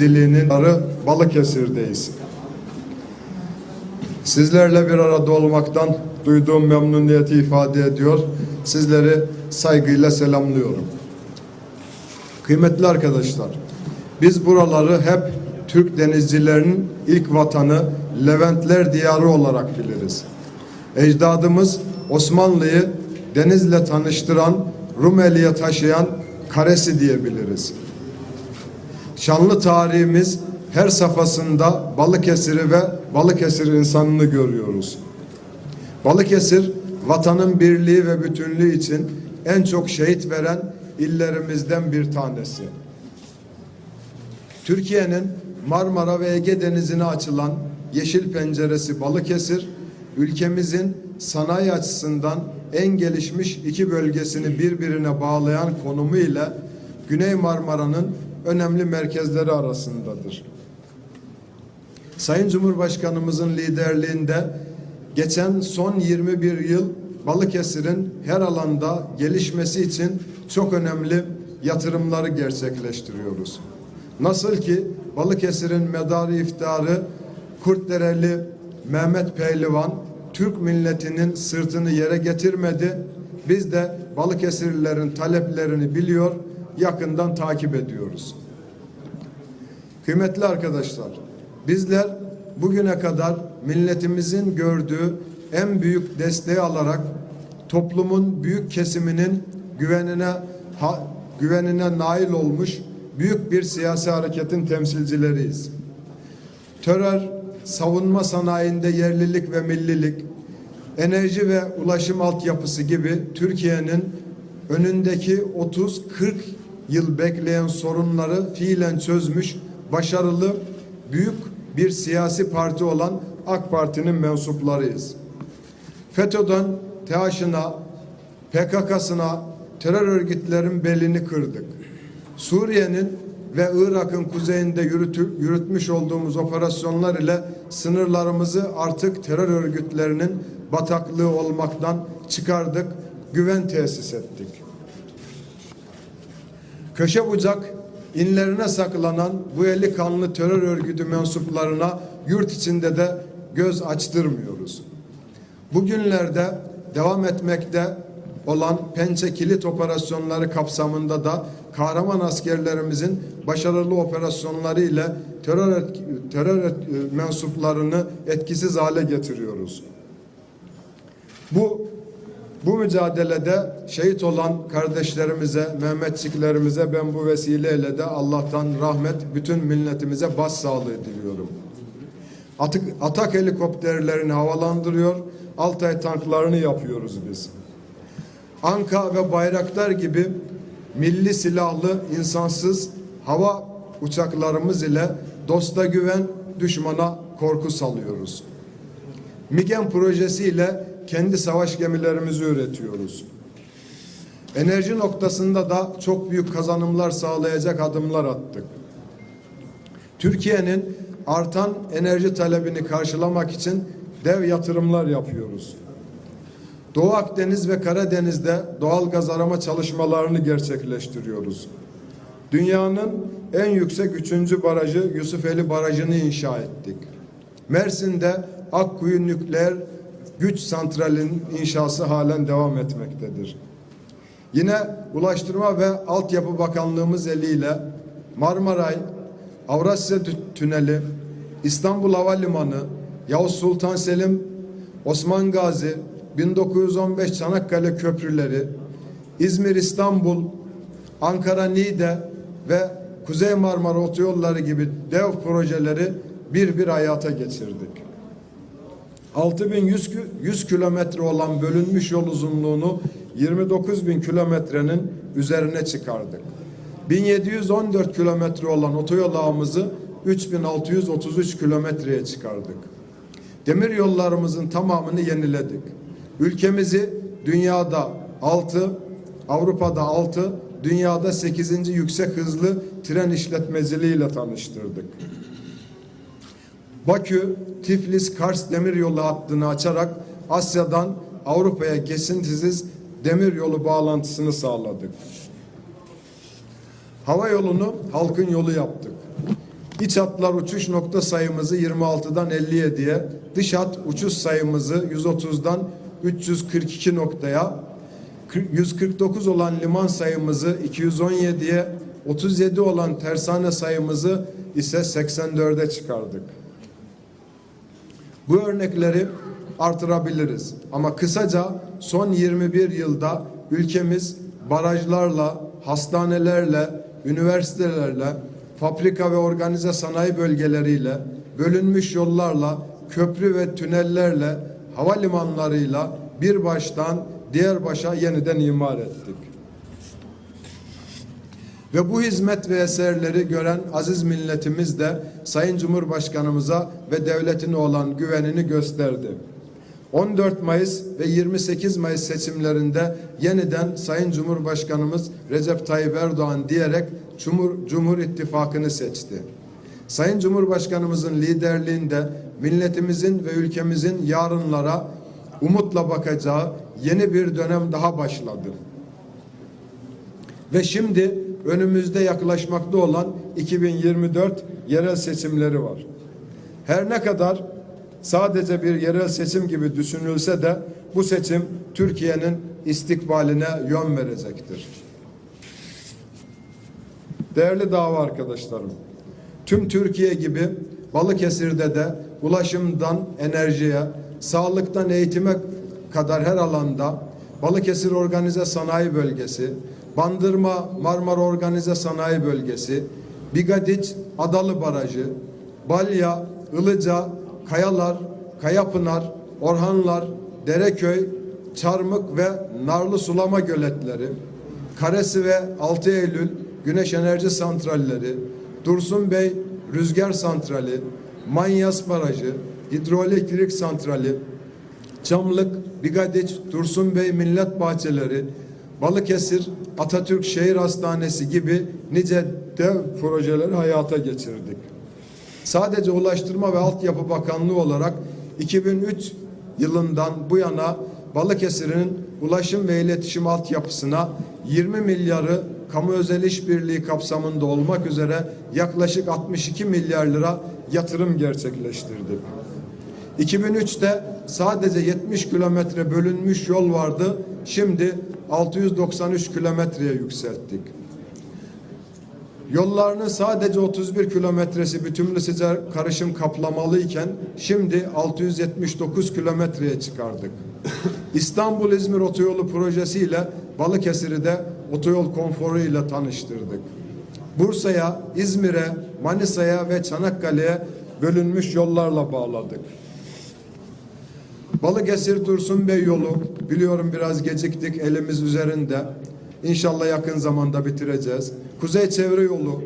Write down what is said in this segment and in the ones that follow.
temsilciliğinin arı Balıkesir'deyiz. Sizlerle bir arada olmaktan duyduğum memnuniyeti ifade ediyor. Sizleri saygıyla selamlıyorum. Kıymetli arkadaşlar, biz buraları hep Türk denizcilerinin ilk vatanı Leventler diyarı olarak biliriz. Ecdadımız Osmanlı'yı denizle tanıştıran, Rumeli'ye taşıyan karesi diyebiliriz. Şanlı tarihimiz her safhasında Balıkesir'i ve Balıkesir insanını görüyoruz. Balıkesir vatanın birliği ve bütünlüğü için en çok şehit veren illerimizden bir tanesi. Türkiye'nin Marmara ve Ege Denizi'ne açılan yeşil penceresi Balıkesir, ülkemizin sanayi açısından en gelişmiş iki bölgesini birbirine bağlayan konumu ile Güney Marmara'nın önemli merkezleri arasındadır. Sayın Cumhurbaşkanımızın liderliğinde geçen son 21 yıl Balıkesir'in her alanda gelişmesi için çok önemli yatırımları gerçekleştiriyoruz. Nasıl ki Balıkesir'in medarı iftiharı Kurtdereli Mehmet Pehlivan Türk milletinin sırtını yere getirmedi. Biz de Balıkesirlilerin taleplerini biliyor, yakından takip ediyoruz. Kıymetli arkadaşlar, bizler bugüne kadar milletimizin gördüğü en büyük desteği alarak toplumun büyük kesiminin güvenine ha, güvenine nail olmuş büyük bir siyasi hareketin temsilcileriyiz. Terör, savunma sanayinde yerlilik ve millilik, enerji ve ulaşım altyapısı gibi Türkiye'nin önündeki 30-40 yıl bekleyen sorunları fiilen çözmüş, başarılı, büyük bir siyasi parti olan AK Parti'nin mensuplarıyız. FETÖ'den TEAŞ'ına, PKK'sına terör örgütlerin belini kırdık. Suriye'nin ve Irak'ın kuzeyinde yürütü, yürütmüş olduğumuz operasyonlar ile sınırlarımızı artık terör örgütlerinin bataklığı olmaktan çıkardık, güven tesis ettik. Köşe bucak inlerine saklanan bu eli kanlı terör örgütü mensuplarına yurt içinde de göz açtırmıyoruz. Bugünlerde devam etmekte olan Pençe Kilit operasyonları kapsamında da kahraman askerlerimizin başarılı operasyonları ile terör, terör et- mensuplarını etkisiz hale getiriyoruz. Bu bu mücadelede şehit olan kardeşlerimize, Mehmetçiklerimize ben bu vesileyle de Allah'tan rahmet, bütün milletimize başsağlığı diliyorum. Atık, atak helikopterlerini havalandırıyor, Altay tanklarını yapıyoruz biz. Anka ve Bayraktar gibi milli silahlı insansız hava uçaklarımız ile dosta güven, düşmana korku salıyoruz. MİGEM projesi ile kendi savaş gemilerimizi üretiyoruz. Enerji noktasında da çok büyük kazanımlar sağlayacak adımlar attık. Türkiye'nin artan enerji talebini karşılamak için dev yatırımlar yapıyoruz. Doğu Akdeniz ve Karadeniz'de doğal gaz arama çalışmalarını gerçekleştiriyoruz. Dünyanın en yüksek üçüncü barajı Yusufeli Barajı'nı inşa ettik. Mersin'de Akkuyu Nükleer Güç Santrali'nin inşası halen devam etmektedir. Yine Ulaştırma ve Altyapı Bakanlığımız eliyle Marmaray, Avrasya Tü- Tüneli, İstanbul Havalimanı, Yavuz Sultan Selim, Osman Gazi, 1915 Çanakkale köprüleri, İzmir İstanbul, Ankara Niğde ve Kuzey Marmara otoyolları gibi dev projeleri bir bir hayata geçirdik. 6100 kü- 100 kilometre olan bölünmüş yol uzunluğunu 29 bin kilometrenin üzerine çıkardık. 1714 kilometre olan otoyol ağımızı 3633 kilometreye çıkardık. Demir yollarımızın tamamını yeniledik. Ülkemizi dünyada 6, Avrupa'da 6, dünyada 8. yüksek hızlı tren işletmeciliğiyle tanıştırdık. Bakü, Tiflis, Kars demiryolu hattını açarak Asya'dan Avrupa'ya kesintisiz demiryolu bağlantısını sağladık. Hava yolunu halkın yolu yaptık. İç hatlar uçuş nokta sayımızı 26'dan 57'ye, dış hat uçuş sayımızı 130'dan 342 noktaya, 149 olan liman sayımızı 217'ye, 37 olan tersane sayımızı ise 84'e çıkardık. Bu örnekleri artırabiliriz. Ama kısaca son 21 yılda ülkemiz barajlarla, hastanelerle, üniversitelerle, fabrika ve organize sanayi bölgeleriyle, bölünmüş yollarla, köprü ve tünellerle, havalimanlarıyla bir baştan diğer başa yeniden imar ettik. Ve bu hizmet ve eserleri gören aziz milletimiz de Sayın Cumhurbaşkanımıza ve devletine olan güvenini gösterdi. 14 Mayıs ve 28 Mayıs seçimlerinde yeniden Sayın Cumhurbaşkanımız Recep Tayyip Erdoğan diyerek Cumhur, Cumhur İttifakı'nı seçti. Sayın Cumhurbaşkanımızın liderliğinde milletimizin ve ülkemizin yarınlara umutla bakacağı yeni bir dönem daha başladı. Ve şimdi önümüzde yaklaşmakta olan 2024 yerel seçimleri var. Her ne kadar sadece bir yerel seçim gibi düşünülse de bu seçim Türkiye'nin istikbaline yön verecektir. Değerli dava arkadaşlarım, tüm Türkiye gibi Balıkesir'de de ulaşımdan enerjiye, sağlıktan eğitime kadar her alanda Balıkesir Organize Sanayi Bölgesi, Bandırma Marmara Organize Sanayi Bölgesi, Bigadiç Adalı Barajı, Balya, Ilıca, Kayalar, Kayapınar, Orhanlar, Dereköy, Çarmık ve Narlı Sulama Göletleri, Karesi ve 6 Eylül Güneş Enerji Santralleri, Dursun Bey Rüzgar Santrali, Manyas Barajı, Hidroelektrik Santrali, Çamlık, Bigadiç, Dursun Bey Millet Bahçeleri, Balıkesir, Atatürk Şehir Hastanesi gibi nice dev projeleri hayata geçirdik. Sadece Ulaştırma ve Altyapı Bakanlığı olarak 2003 yılından bu yana Balıkesir'in ulaşım ve iletişim altyapısına 20 milyarı kamu özel işbirliği kapsamında olmak üzere yaklaşık 62 milyar lira yatırım gerçekleştirdik. 2003'te sadece 70 kilometre bölünmüş yol vardı. Şimdi 693 kilometreye yükselttik. Yollarının sadece 31 kilometresi bütünlü sıcak karışım kaplamalı iken şimdi 679 kilometreye çıkardık. İstanbul-İzmir Otoyolu projesiyle Balıkesir'i de otoyol konforu ile tanıştırdık. Bursa'ya, İzmir'e, Manisa'ya ve Çanakkale'ye bölünmüş yollarla bağladık. Balıkesir Dursun Bey yolu biliyorum biraz geciktik elimiz üzerinde. İnşallah yakın zamanda bitireceğiz. Kuzey Çevre Yolu,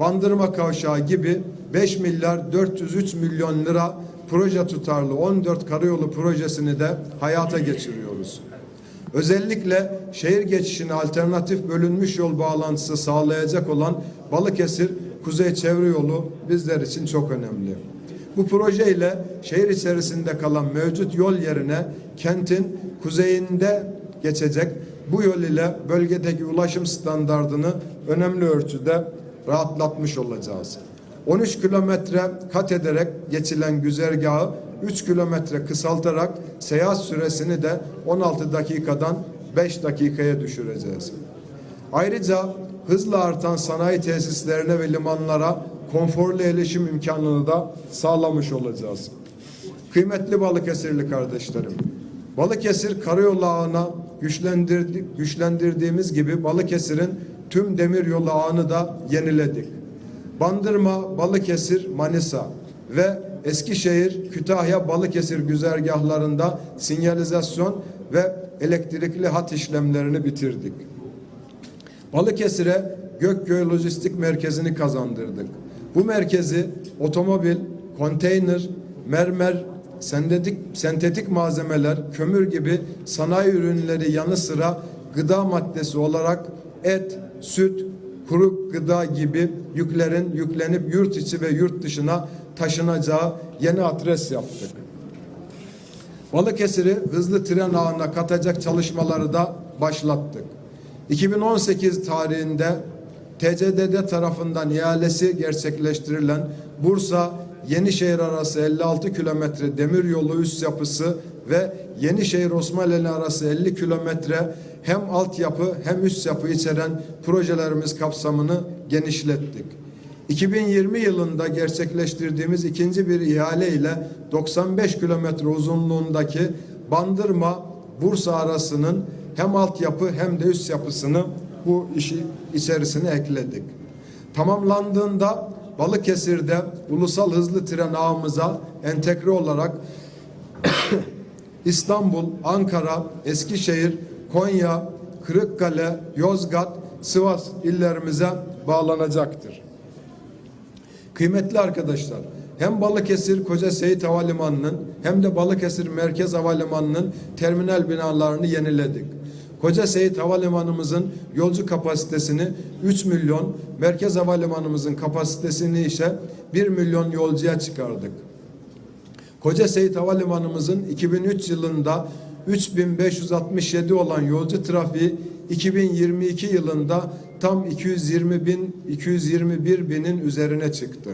Bandırma Kavşağı gibi 5 milyar 403 milyon lira proje tutarlı 14 karayolu projesini de hayata geçiriyoruz. Özellikle şehir geçişine alternatif bölünmüş yol bağlantısı sağlayacak olan Balıkesir Kuzey Çevre Yolu bizler için çok önemli. Bu projeyle şehir içerisinde kalan mevcut yol yerine kentin kuzeyinde geçecek bu yol ile bölgedeki ulaşım standardını önemli ölçüde rahatlatmış olacağız. 13 kilometre kat ederek geçilen güzergahı 3 kilometre kısaltarak seyahat süresini de 16 dakikadan 5 dakikaya düşüreceğiz. Ayrıca hızla artan sanayi tesislerine ve limanlara konforlu erişim imkanını da sağlamış olacağız. Kıymetli Balıkesirli kardeşlerim, Balıkesir karayolu ağına güçlendirdi, güçlendirdiğimiz gibi Balıkesir'in tüm demiryolu ağını da yeniledik. Bandırma, Balıkesir, Manisa ve Eskişehir, Kütahya, Balıkesir güzergahlarında sinyalizasyon ve elektrikli hat işlemlerini bitirdik. Balıkesir'e Gökköy Lojistik Merkezi'ni kazandırdık. Bu merkezi otomobil, konteyner, mermer, sentetik, sentetik malzemeler, kömür gibi sanayi ürünleri yanı sıra gıda maddesi olarak et, süt, kuru gıda gibi yüklerin yüklenip yurt içi ve yurt dışına taşınacağı yeni adres yaptık. Balıkesir'i hızlı tren ağına katacak çalışmaları da başlattık. 2018 tarihinde TCDD tarafından ihalesi gerçekleştirilen Bursa Yenişehir arası 56 kilometre demiryolu üst yapısı ve Yenişehir Osmaneli arası 50 kilometre hem altyapı hem üst yapı içeren projelerimiz kapsamını genişlettik. 2020 yılında gerçekleştirdiğimiz ikinci bir ihale ile 95 kilometre uzunluğundaki Bandırma Bursa arasının hem altyapı hem de üst yapısını bu işi içerisine ekledik. Tamamlandığında Balıkesir'de ulusal hızlı tren ağımıza entegre olarak İstanbul, Ankara, Eskişehir, Konya, Kırıkkale, Yozgat, Sivas illerimize bağlanacaktır. Kıymetli arkadaşlar, hem Balıkesir Koca Seyit Havalimanı'nın hem de Balıkesir Merkez Havalimanı'nın terminal binalarını yeniledik. Koca Seyit Havalimanımızın yolcu kapasitesini 3 milyon, Merkez Havalimanımızın kapasitesini ise 1 milyon yolcuya çıkardık. Koca Seyit Havalimanımızın 2003 yılında 3567 olan yolcu trafiği 2022 yılında tam 220 bin 221 binin üzerine çıktı.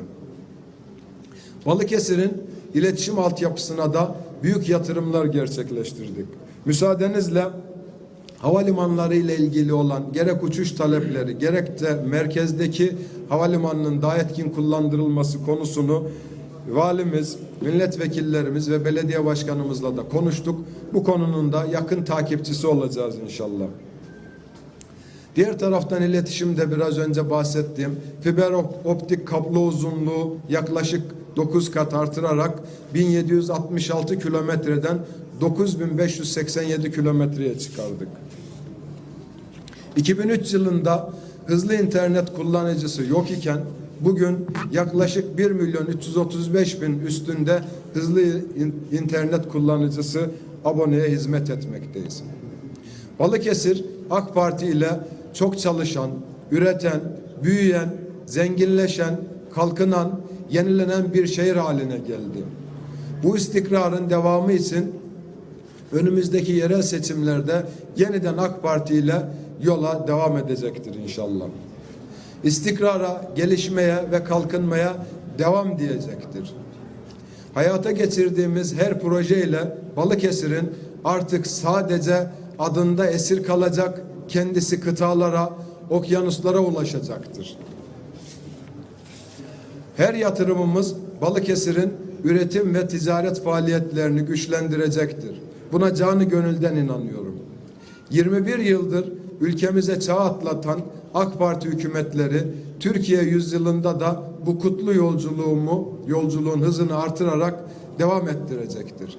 Balıkesir'in iletişim altyapısına da büyük yatırımlar gerçekleştirdik. Müsaadenizle havalimanları ile ilgili olan gerek uçuş talepleri gerek de merkezdeki havalimanının daha etkin kullandırılması konusunu valimiz, milletvekillerimiz ve belediye başkanımızla da konuştuk. Bu konunun da yakın takipçisi olacağız inşallah. Diğer taraftan iletişimde biraz önce bahsettiğim fiber optik kablo uzunluğu yaklaşık 9 kat artırarak 1766 kilometreden 9587 kilometreye çıkardık. 2003 yılında hızlı internet kullanıcısı yok iken bugün yaklaşık 1 milyon 335 bin üstünde hızlı internet kullanıcısı aboneye hizmet etmekteyiz. Balıkesir AK Parti ile çok çalışan, üreten, büyüyen, zenginleşen, kalkınan, yenilenen bir şehir haline geldi. Bu istikrarın devamı için önümüzdeki yerel seçimlerde yeniden AK Parti ile yola devam edecektir inşallah. İstikrara, gelişmeye ve kalkınmaya devam diyecektir. Hayata geçirdiğimiz her projeyle Balıkesir'in artık sadece adında esir kalacak, kendisi kıtalara, okyanuslara ulaşacaktır. Her yatırımımız Balıkesir'in üretim ve ticaret faaliyetlerini güçlendirecektir. Buna canı gönülden inanıyorum. 21 yıldır ülkemize çağ atlatan AK Parti hükümetleri Türkiye yüzyılında da bu kutlu yolculuğumu, yolculuğun hızını artırarak devam ettirecektir.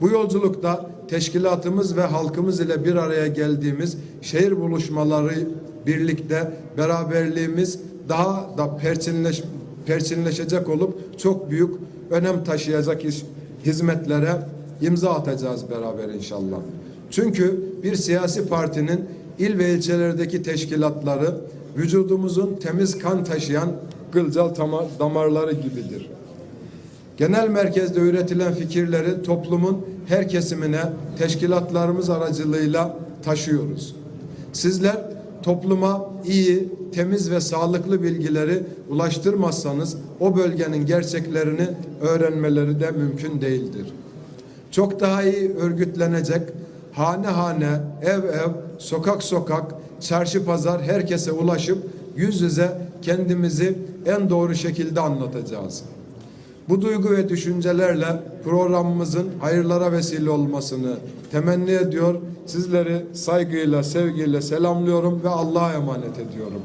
Bu yolculukta teşkilatımız ve halkımız ile bir araya geldiğimiz şehir buluşmaları birlikte beraberliğimiz daha da perçinleş, perçinleşecek olup çok büyük önem taşıyacak iş, hizmetlere imza atacağız beraber inşallah. Çünkü bir siyasi partinin il ve ilçelerdeki teşkilatları vücudumuzun temiz kan taşıyan kılcal damarları gibidir. Genel merkezde üretilen fikirleri toplumun her kesimine teşkilatlarımız aracılığıyla taşıyoruz. Sizler topluma iyi, temiz ve sağlıklı bilgileri ulaştırmazsanız o bölgenin gerçeklerini öğrenmeleri de mümkün değildir. Çok daha iyi örgütlenecek, hane hane, ev ev, sokak sokak, çarşı pazar herkese ulaşıp yüz yüze kendimizi en doğru şekilde anlatacağız. Bu duygu ve düşüncelerle programımızın hayırlara vesile olmasını temenni ediyor. Sizleri saygıyla, sevgiyle selamlıyorum ve Allah'a emanet ediyorum.